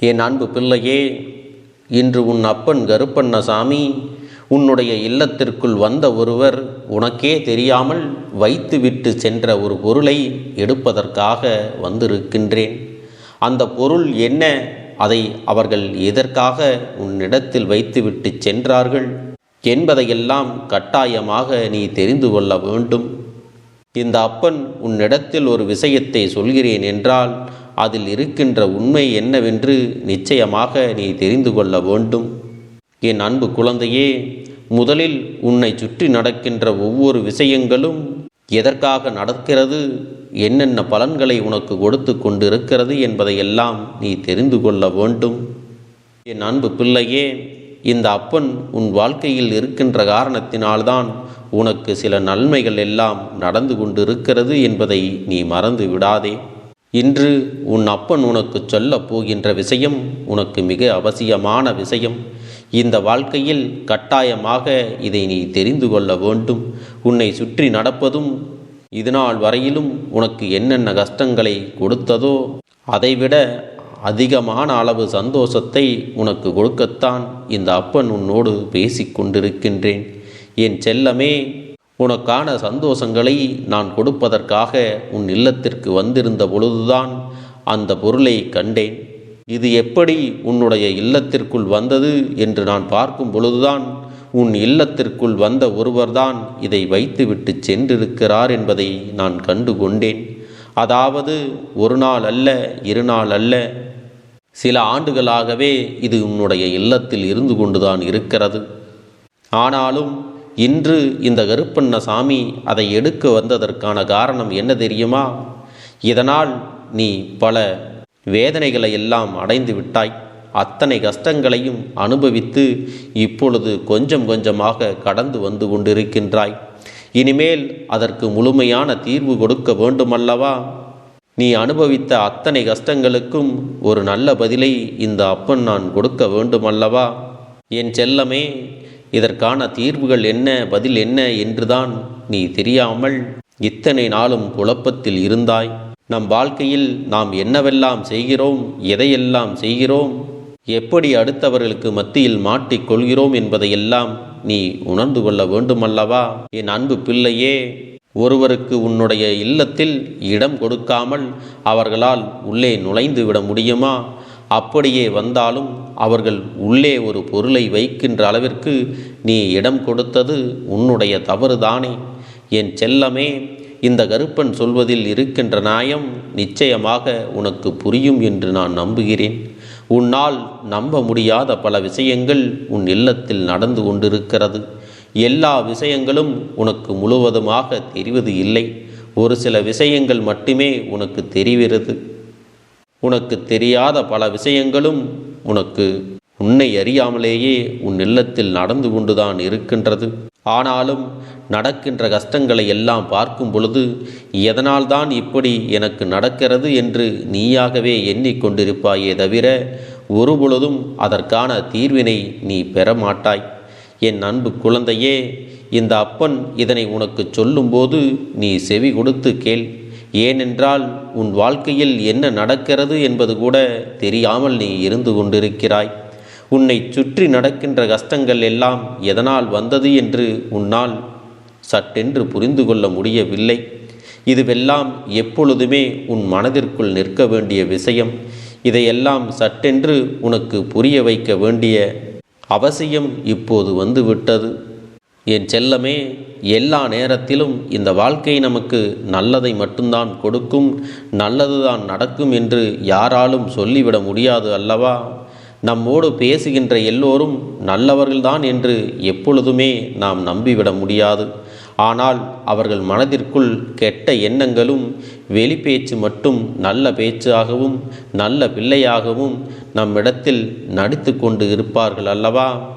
என் அன்பு பிள்ளையே இன்று உன் அப்பன் கருப்பண்ணசாமி உன்னுடைய இல்லத்திற்குள் வந்த ஒருவர் உனக்கே தெரியாமல் வைத்துவிட்டு சென்ற ஒரு பொருளை எடுப்பதற்காக வந்திருக்கின்றேன். அந்த பொருள் என்ன? அதை அவர்கள் எதற்காக உன்னிடத்தில் வைத்துவிட்டு சென்றார்கள்? என்பதையெல்லாம் கட்டாயமாக நீ தெரிந்து கொள்ள வேண்டும். இந்த அப்பன் உன்னிடத்தில் ஒரு விஷயத்தை சொல்கிறேன் என்றால் அதில் இருக்கின்ற உண்மை என்னவென்று நிச்சயமாக நீ தெரிந்து கொள்ள வேண்டும். என் அன்பு குழந்தையே முதலில் உன்னை சுற்றி நடக்கின்ற ஒவ்வொரு விஷயங்களும் எதற்காக நடக்கிறது என்னென்ன பலன்களை உனக்கு கொடுத்து கொண்டிருக்கிறது என்பதையெல்லாம் நீ தெரிந்து கொள்ள வேண்டும். என் அன்பு பிள்ளையே இந்த அப்பன் உன் வாழ்க்கையில் இருக்கின்ற காரணத்தினால்தான் உனக்கு சில நன்மைகள் எல்லாம் நடந்து கொண்டிருக்கிறது என்பதை நீ மறந்து விடாதே. இன்று உன் அப்பன் உனக்கு சொல்லப் போகின்ற விஷயம் உனக்கு மிக அவசியமான விஷயம். இந்த வாழ்க்கையில் கட்டாயமாக இதை நீ தெரிந்து கொள்ள வேண்டும். உன்னை சுற்றி நடப்பதும் இதுநாள் வரையிலும் உனக்கு என்னென்ன கஷ்டங்களை கொடுத்ததோ அதைவிட அதிகமான அளவு சந்தோஷத்தை உனக்கு கொடுக்கத்தான் இந்த அப்பன் உன்னோடு பேசிக்கொண்டிருக்கின்றேன் என் செல்லமே உனக்கான சந்தோஷங்களை நான் கொடுப்பதற்காக உன் இல்லத்திற்கு வந்திருந்த பொழுதுதான் அந்த பொருளை கண்டேன். இது எப்படி உன்னுடைய இல்லத்திற்குள் வந்தது என்று நான் பார்க்கும் பொழுதுதான் உன் இல்லத்திற்குள் வந்த ஒருவர்தான் இதை வைத்துவிட்டு சென்றிருக்கிறார் என்பதை நான் கண்டு கொண்டேன். அதாவது ஒரு நாள் அல்ல இரு நாள் அல்ல. சில ஆண்டுகளாகவே இது உன்னுடைய இல்லத்தில் இருந்து கொண்டுதான் இருக்கிறது. ஆனாலும் இன்று இந்த கருப்பண்ண சாமி அதை எடுக்க வந்ததற்கான காரணம் என்ன தெரியுமா? இதனால் நீ பல வேதனைகளை எல்லாம் அடைந்து விட்டாய். அத்தனை கஷ்டங்களையும் அனுபவித்து இப்பொழுது கொஞ்சம் கொஞ்சமாக கடந்து வந்து கொண்டிருக்கின்றாய். இனிமேல் அதற்கு முழுமையான தீர்வு கொடுக்க வேண்டுமல்லவா? நீ அனுபவித்த அத்தனை கஷ்டங்களுக்கும் ஒரு நல்ல பதிலை இந்த அப்பன் நான் கொடுக்க வேண்டுமல்லவா? என் செல்லமே இதற்கான தீர்வுகள் என்ன பதில் என்ன என்றுதான் நீ தெரியாமல் இத்தனை நாளும் குழப்பத்தில் இருந்தாய். நம் வாழ்க்கையில் நாம் என்னவெல்லாம் செய்கிறோம் எதையெல்லாம் செய்கிறோம் எப்படி அடுத்தவர்களுக்கு மத்தியில் மாட்டிக்கொள்கிறோம் என்பதையெல்லாம் நீ உணர்ந்து கொள்ள வேண்டுமல்லவா? என் அன்பு பிள்ளையே ஒருவருக்கு உன்னுடைய இல்லத்தில் இடம் கொடுக்காமல் அவர்களால் உள்ளே நுழைந்து விட முடியுமா? அப்படியே வந்தாலும் அவர்கள் உள்ளே ஒரு பொருளை வைக்கின்ற அளவிற்கு நீ இடம் கொடுத்தது உன்னுடைய தவறுதானே? என் செல்லமே இந்த கருப்பன் சொல்வதில் இருக்கின்ற நியாயம் நிச்சயமாக உனக்கு புரியும் என்று நான் நம்புகிறேன். உன்னால் நம்ப முடியாத பல விஷயங்கள் உன் இல்லத்தில் நடந்து கொண்டிருக்கிறது. எல்லா விஷயங்களும் உனக்கு முழுவதுமாக தெரிவது இல்லை. ஒரு சில விஷயங்கள் மட்டுமே உனக்கு தெரிகிறது. உனக்கு தெரியாத பல விஷயங்களும் உனக்கு உன்னை அறியாமலேயே உன் இல்லத்தில் நடந்து கொண்டுதான் இருக்கின்றது. ஆனாலும் நடக்கின்ற கஷ்டங்களை எல்லாம் பார்க்கும் பொழுது எதனால்தான் இப்படி எனக்கு நடக்கிறது என்று நீயாகவே எண்ணிக்கொண்டிருப்பாயே தவிர ஒருபொழுதும் அதற்கான தீர்வினை நீ பெற மாட்டாய் என் அன்பு குழந்தையே இந்த அப்பன் இதனை உனக்கு சொல்லும்போது நீ செவி கொடுத்து கேள். ஏனென்றால் உன் வாழ்க்கையில் என்ன நடக்கிறது என்பது கூட தெரியாமல் நீ இருந்து கொண்டிருக்கிறாய். உன்னை சுற்றி நடக்கின்ற கஷ்டங்கள் எல்லாம் எதனால் வந்தது என்று உன்னால் சட்டென்று புரிந்து கொள்ள முடியவில்லை. இதுவெல்லாம் எப்பொழுதுமே உன் மனதிற்குள் நிற்க வேண்டிய விஷயம். இதையெல்லாம் சட்டென்று உனக்கு புரிய வைக்க வேண்டிய அவசியம் இப்போது வந்துவிட்டது. என் செல்லமே எல்லா நேரத்திலும் இந்த வாழ்க்கை நமக்கு நல்லதை மட்டும்தான் கொடுக்கும் நல்லதுதான் நடக்கும் என்று யாராலும் சொல்லிவிட முடியாது அல்லவா? நம்மோடு பேசுகின்ற எல்லோரும் நல்லவர்கள்தான் என்று எப்பொழுதுமே நாம் நம்பிவிட முடியாது. ஆனால் அவர்கள் மனதிற்குள் கெட்ட எண்ணங்களும் வெளிப்பேச்சு மட்டும் நல்ல பேச்சாகவும் நல்ல பிள்ளையாகவும் நம்மிடத்தில் நடித்து கொண்டு இருப்பார்கள் அல்லவா?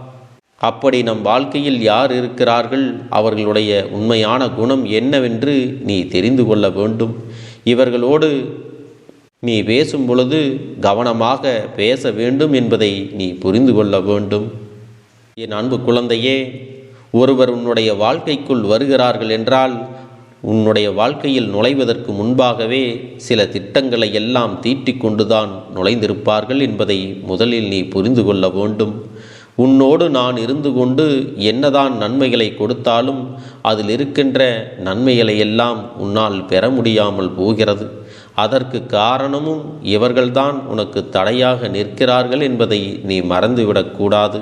அப்படி நம் வாழ்க்கையில் யார் இருக்கிறார்கள்? அவர்களுடைய உண்மையான குணம் என்னவென்று நீ தெரிந்து கொள்ள வேண்டும். இவர்களோடு நீ பேசும் பொழுது கவனமாக பேச வேண்டும் என்பதை நீ புரிந்து கொள்ள வேண்டும். என் அன்பு குழந்தையே ஒருவர் உன்னுடைய வாழ்க்கைக்குள் வருகிறார்கள் என்றால் உன்னுடைய வாழ்க்கையில் நுழைவதற்கு முன்பாகவே சில திட்டங்களை எல்லாம் தீட்டிக்கொண்டுதான் நுழைந்திருப்பார்கள் என்பதை முதலில் நீ புரிந்து கொள்ள வேண்டும். உன்னோடு நான் இருந்து கொண்டு என்னதான் நன்மைகளை கொடுத்தாலும் அதில் இருக்கின்ற நன்மைகளை எல்லாம் உன்னால் பெற முடியாமல் போகிறது. அதற்கு காரணமும் இவர்கள்தான் உனக்கு தடையாக நிற்கிறார்கள் என்பதை நீ மறந்துவிடக்கூடாது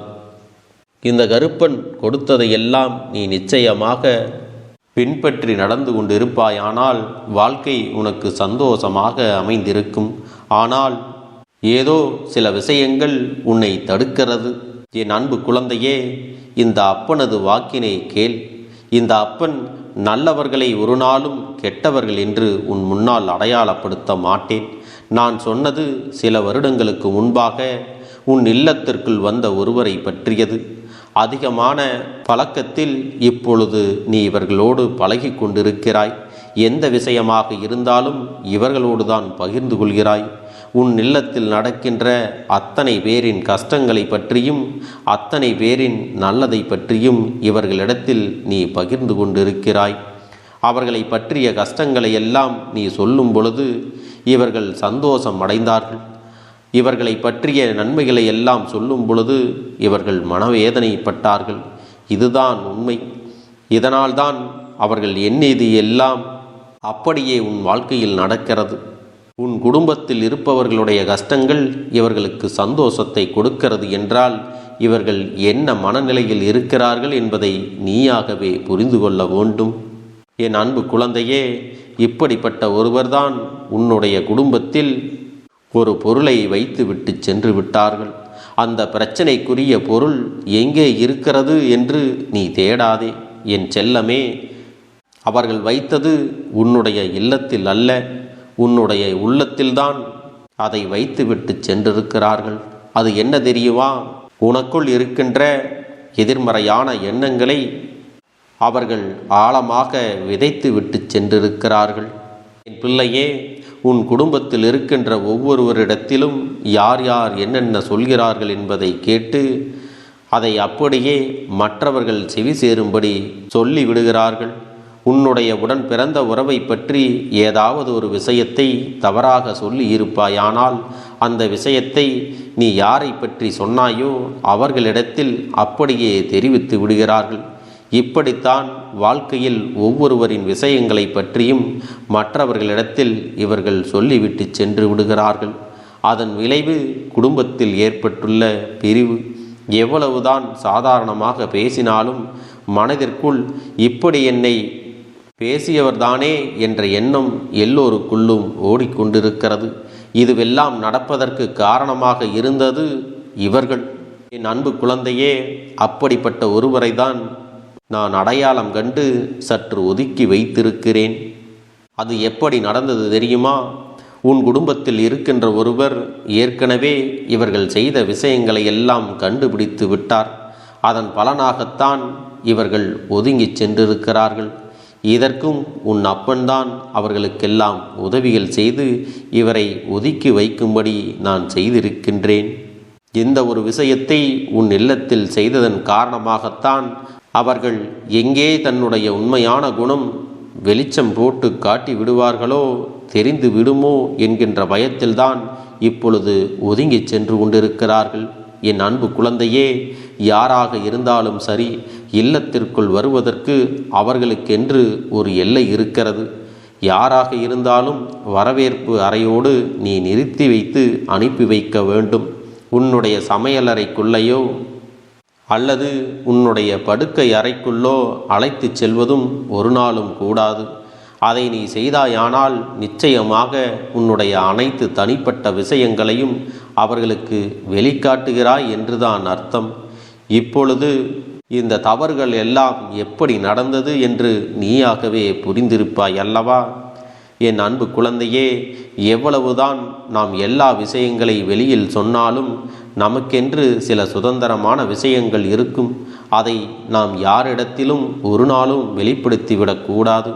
இந்த கருப்பன் கொடுத்ததையெல்லாம் நீ நிச்சயமாக பின்பற்றி நடந்து கொண்டிருப்பாயானால் வாழ்க்கை உனக்கு சந்தோஷமாக அமைந்திருக்கும். ஆனால் ஏதோ சில விஷயங்கள் உன்னை தடுக்கிறது. என் அன்பு குழந்தையே இந்த அப்பனது வாக்கினை கேள். இந்த அப்பன் நல்லவர்களை ஒரு நாளும் கெட்டவர்கள் என்று உன் முன்னால் அடையாளப்படுத்த மாட்டேன். நான் சொன்னது சில வருடங்களுக்கு முன்பாக உன் இல்லத்திற்குள் வந்த ஒருவரை பற்றியது. அதிகமான பழக்கத்தில் இப்பொழுது நீ இவர்களோடு பழகி கொண்டிருக்கிறாய். எந்த விஷயமாக இருந்தாலும் இவர்களோடு தான் பகிர்ந்து கொள்கிறாய். உன் இல்லத்தில் நடக்கின்ற அத்தனை பேரின் கஷ்டங்களை பற்றியும் அத்தனை பேரின் நல்லதை பற்றியும் இவர்களிடத்தில் நீ பகிர்ந்து கொண்டிருக்கிறாய். அவர்களை பற்றிய கஷ்டங்களை எல்லாம் நீ சொல்லும் பொழுது இவர்கள் சந்தோஷம் அடைந்தார்கள் இவர்களை பற்றிய நன்மைகளை எல்லாம் சொல்லும் பொழுது இவர்கள் மனவேதனைப்பட்டார்கள். இதுதான் உண்மை. இதனால்தான் அவர்கள் எண்ணியது எல்லாம் அப்படியே உன் வாழ்க்கையில் நடக்கிறது. உன் குடும்பத்தில் இருப்பவர்களுடைய கஷ்டங்கள் இவர்களுக்கு சந்தோஷத்தை கொடுக்கிறது என்றால் இவர்கள் என்ன மனநிலையில் இருக்கிறார்கள் என்பதை நீயாகவே புரிந்து கொள்ள வேண்டும். என் அன்பு குழந்தையே இப்படிப்பட்ட ஒருவர்தான் உன்னுடைய குடும்பத்தில் ஒரு பொருளை வைத்துவிட்டு சென்று விட்டார்கள். அந்த பிரச்சனைக்குரிய பொருள் எங்கே இருக்கிறது என்று நீ தேடாதே. என் செல்லமே அவர்கள் வைத்தது உன்னுடைய இல்லத்தில் அல்ல. உன்னுடைய உள்ளத்தில்தான் அதை வைத்துவிட்டு சென்றிருக்கிறார்கள். அது என்ன தெரியுமா? உனக்குள் இருக்கின்ற எதிர்மறையான எண்ணங்களை அவர்கள் ஆழமாக விதைத்து விட்டு சென்றிருக்கிறார்கள். என் பிள்ளையே உன் குடும்பத்தில் இருக்கின்ற ஒவ்வொருவரிடத்திலும் யார் யார் என்னென்ன சொல்கிறார்கள் என்பதை கேட்டு அதை அப்படியே மற்றவர்கள் செவி சேரும்படி சொல்லி விடுகிறார்கள் உன்னுடைய உடன் பிறந்த உறவை பற்றி ஏதாவது ஒரு விஷயத்தை தவறாக சொல்லி இருப்பாயானால் அந்த விஷயத்தை நீ யாரை பற்றி சொன்னாயோ அவர்களிடத்தில் அப்படியே தெரிவித்து விடுகிறார்கள். இப்படித்தான் வாழ்க்கையில் ஒவ்வொருவரின் விஷயங்களை பற்றியும் மற்றவர்களிடத்தில் இவர்கள் சொல்லிவிட்டு சென்று விடுகிறார்கள். அதன் விளைவு குடும்பத்தில் ஏற்பட்டுள்ள பிரிவு. எவ்வளவுதான் சாதாரணமாக பேசினாலும் மனதிற்குள் இப்படி என்னை பேசியவர்தானே என்ற எண்ணம் எல்லோருக்குள்ளும் ஓடிக்கொண்டிருக்கிறது. இதுவெல்லாம் நடப்பதற்கு காரணமாக இருந்தது இவர்கள். என் அன்பு குழந்தையே அப்படிப்பட்ட ஒருவரை தான் நான் அடையாளம் கண்டு சற்று ஒதுக்கி வைத்திருக்கிறேன். அது எப்படி நடந்தது தெரியுமா? உன் குடும்பத்தில் இருக்கின்ற ஒருவர் ஏற்கனவே இவர்கள் செய்த விஷயங்களை எல்லாம் கண்டுபிடித்து விட்டார். அதன் பலனாகத்தான் இவர்கள் ஒதுங்கிச் சென்றிருக்கிறார்கள். இதற்கும் உன் அப்பன்தான் அவர்களுக்கெல்லாம் உதவிகள் செய்து இவரை ஒதுக்கி வைக்கும்படி நான் செய்திருக்கின்றேன். இந்த ஒரு விஷயத்தை உன் இல்லத்தில் செய்ததன் காரணமாகத்தான் அவர்கள் எங்கே தன்னுடைய உண்மையான குணம் வெளிச்சம் போட்டு காட்டி விடுவார்களோ தெரிந்து விடுமோ என்கின்ற பயத்தில்தான் இப்பொழுது ஒதுங்கிச் சென்று கொண்டிருக்கிறார்கள். என் அன்பு குழந்தையே யாராக இருந்தாலும் சரி இல்லத்திற்குள் வருவதற்கு அவர்களுக்கென்று ஒரு எல்லை இருக்கிறது. யாராக இருந்தாலும் வரவேற்பு அறையோடு நீ நிறுத்தி வைத்து அனுப்பி வைக்க வேண்டும். உன்னுடைய சமையலறைக்குள்ளேயோ அல்லது உன்னுடைய படுக்கை அறைக்குள்ளோ அழைத்துச் செல்வதும் ஒரு நாளும் கூடாது. அதை நீ செய்தாயானால் நிச்சயமாக உன்னுடைய அனைத்து தனிப்பட்ட விஷயங்களையும் அவர்களுக்கு வெளிக்காட்டுகிறாய் என்றுதான் அர்த்தம். இப்பொழுது இந்த தவறுகள் எல்லாம் எப்படி நடந்தது என்று நீயாகவே புரிந்திருப்பாய் அல்லவா? என் அன்பு குழந்தையே எவ்வளவுதான் நாம் எல்லா விஷயங்களை வெளியில் சொன்னாலும் நமக்கென்று சில சுதந்திரமான விஷயங்கள் இருக்கும். அதை நாம் யாரிடத்திலும் ஒரு நாளும் வெளிப்படுத்திவிடக்கூடாது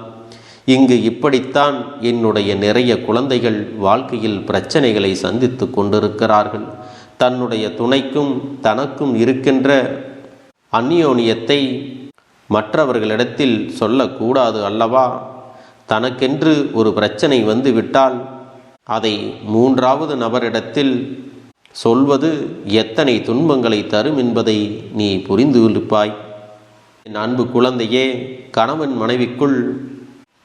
இங்கு இப்படித்தான் என்னுடைய நிறைய குழந்தைகள் வாழ்க்கையில் பிரச்சனைகளை சந்தித்து கொண்டிருக்கிறார்கள். தன்னுடைய துணைக்கும் தனக்கும் இருக்கின்ற அந்நியோனியத்தை மற்றவர்களிடத்தில் சொல்லக்கூடாது அல்லவா? தனக்கென்று ஒரு பிரச்சனை வந்து விட்டால் அதை மூன்றாவது நபரிடத்தில் சொல்வது எத்தனை துன்பங்களை தரும் என்பதை நீ புரிந்து கொள்ளுப்பாய். என் அன்பு குழந்தையே கணவன் மனைவிக்குள்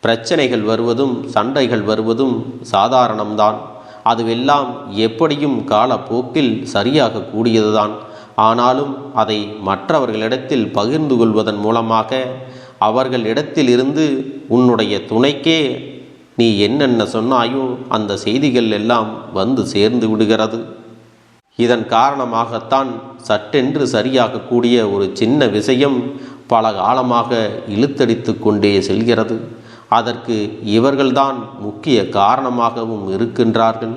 பிரச்சனைகள் வருவதும் சண்டைகள் வருவதும் சாதாரணம்தான். அதுவெல்லாம் எப்படியும் காலப்போக்கில் சரியாக கூடியதுதான். ஆனாலும் அதை மற்றவர்களிடத்தில் பகிர்ந்து கொள்வதன் மூலமாக அவர்களிடத்திலிருந்து உன்னுடைய துணைக்கே நீ என்னென்ன சொன்னாயோ அந்த செய்திகள் எல்லாம் வந்து சேர்ந்து விடுகிறது. இதன் காரணமாகத்தான் சட்டென்று சரியாகக்கூடிய ஒரு சின்ன விஷயம் பல காலமாக இழுத்தடித்து கொண்டே செல்கிறது. அதற்கு இவர்கள்தான் முக்கிய காரணமாகவும் இருக்கின்றார்கள்.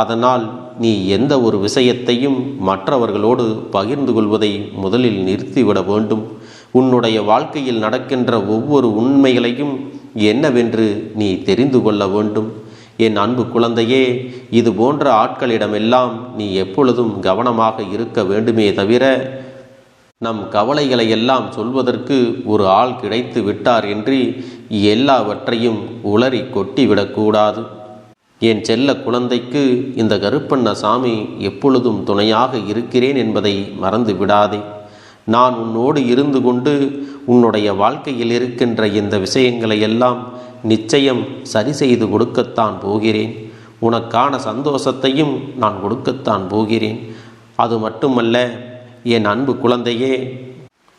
அதனால் நீ எந்த ஒரு விஷயத்தையும் மற்றவர்களோடு பகிர்ந்து கொள்வதை முதலில் நிறுத்திவிட வேண்டும். உன்னுடைய வாழ்க்கையில் நடக்கின்ற ஒவ்வொரு உண்மைகளையும் என்னவென்று நீ தெரிந்து கொள்ள வேண்டும். என் அன்பு குழந்தையே இது போன்ற ஆட்களிடமெல்லாம் நீ எப்பொழுதும் கவனமாக இருக்க வேண்டுமே தவிர நம் கவலைகளை எல்லாம் சொல்வதற்கு ஒரு ஆள் கிடைத்து விட்டார் என்று எல்லாவற்றையும் உளறி கொட்டிவிடக்கூடாது என் செல்ல குழந்தைக்கு இந்த கருப்பண்ண சாமி எப்பொழுதும் துணையாக இருக்கிறேன் என்பதை மறந்து விடாதே. நான் உன்னோடு இருந்து கொண்டு உன்னுடைய வாழ்க்கையில் இருக்கின்ற இந்த விஷயங்களை எல்லாம் நிச்சயம் சரி செய்து கொடுக்கத்தான் போகிறேன். உனக்கான சந்தோஷத்தையும் நான் கொடுக்கத்தான் போகிறேன். அது மட்டுமல்ல என் அன்பு குழந்தையே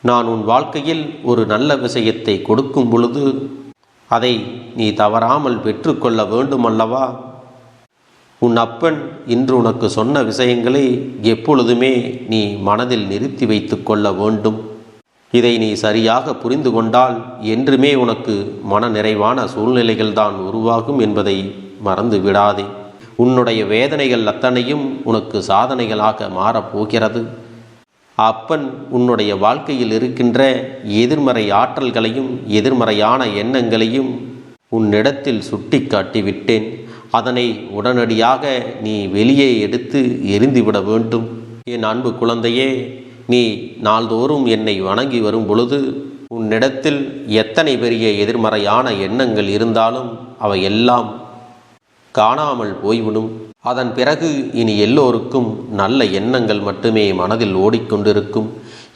நான் உன் வாழ்க்கையில் ஒரு நல்ல விஷயத்தை கொடுக்கும் பொழுது அதை நீ தவறாமல் பெற்றுக்கொள்ள வேண்டுமல்லவா? உன் அப்பன் இன்று உனக்கு சொன்ன விஷயங்களை எப்பொழுதுமே நீ மனதில் நிறுத்தி வைத்து கொள்ள வேண்டும். இதை நீ சரியாக புரிந்து கொண்டால் என்றுமே உனக்கு மன நிறைவான சூழ்நிலைகள் தான் உருவாகும் என்பதை மறந்து விடாதே. உன்னுடைய வேதனைகள் அத்தனையும் உனக்கு சாதனைகளாக மாறப்போகிறது அப்பன் உன்னுடைய வாழ்க்கையில் இருக்கின்ற எதிர்மறை ஆற்றல்களையும் எதிர்மறையான எண்ணங்களையும் உன்னிடத்தில் சுட்டி காட்டிவிட்டேன். அதனை உடனடியாக நீ வெளியே எடுத்து எரிந்துவிட வேண்டும். என் அன்பு குழந்தையே நீ நாள்தோறும் என்னை வணங்கி வரும் பொழுது உன்னிடத்தில் எத்தனை பெரிய எதிர்மறையான எண்ணங்கள் இருந்தாலும் அவை எல்லாம் காணாமல் போய்விடும். அதன் பிறகு இனி எல்லோருக்கும் நல்ல எண்ணங்கள் மட்டுமே மனதில் ஓடிக்கொண்டிருக்கும்.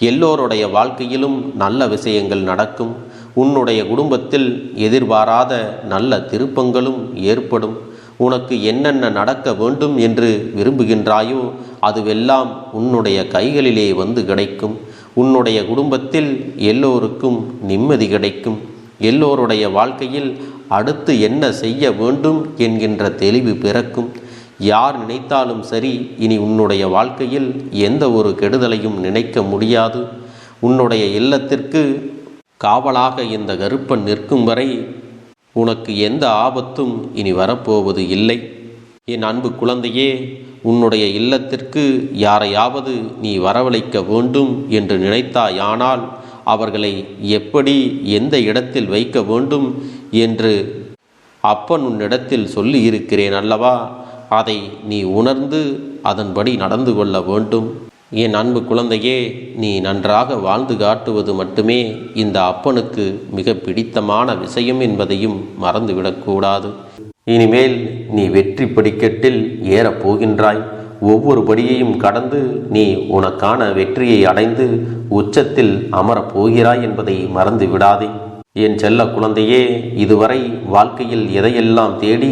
எல்லோருடைய வாழ்க்கையிலும் நல்ல விஷயங்கள் நடக்கும். உன்னுடைய குடும்பத்தில் எதிர்பாராத நல்ல திருப்பங்களும் ஏற்படும். உனக்கு என்னென்ன நடக்க வேண்டும் என்று விரும்புகின்றாயோ அதுவெல்லாம் உன்னுடைய கைகளிலே வந்து கிடைக்கும். உன்னுடைய குடும்பத்தில் எல்லோருக்கும் நிம்மதி கிடைக்கும். எல்லோருடைய வாழ்க்கையில் அடுத்து என்ன செய்ய வேண்டும் என்கின்ற தெளிவு பிறக்கும். யார் நினைத்தாலும் சரி இனி உன்னுடைய வாழ்க்கையில் எந்த ஒரு கெடுதலையும் நினைக்க முடியாது. உன்னுடைய இல்லத்திற்கு காவலாக இந்த கருப்பன் நிற்கும் வரை உனக்கு எந்த ஆபத்தும் இனி வரப்போவது இல்லை. என் அன்பு குழந்தையே உன்னுடைய இல்லத்திற்கு யாரையாவது நீ வரவழைக்க வேண்டும் என்று நினைத்தாயானால் அவர்களை எப்படி எந்த இடத்தில் வைக்க வேண்டும் என்று அப்பன் உன்னிடத்தில் சொல்லி இருக்கிறேன் அல்லவா? அதை நீ உணர்ந்து அதன்படி நடந்து கொள்ள வேண்டும். என் அன்பு குழந்தையே நீ நன்றாக வாழ்ந்து காட்டுவது மட்டுமே இந்த அப்பனுக்கு மிக பிடித்தமான விஷயம் என்பதையும் மறந்துவிடக்கூடாது இனிமேல் நீ வெற்றி படிக்கட்டில் ஏறப் போகின்றாய். ஒவ்வொரு படியையும் கடந்து நீ உனக்கான வெற்றியை அடைந்து உச்சத்தில் அமரப் போகிறாய் என்பதை மறந்து விடாதே என் செல்ல குழந்தையே இதுவரை வாழ்க்கையில் எதையெல்லாம் தேடி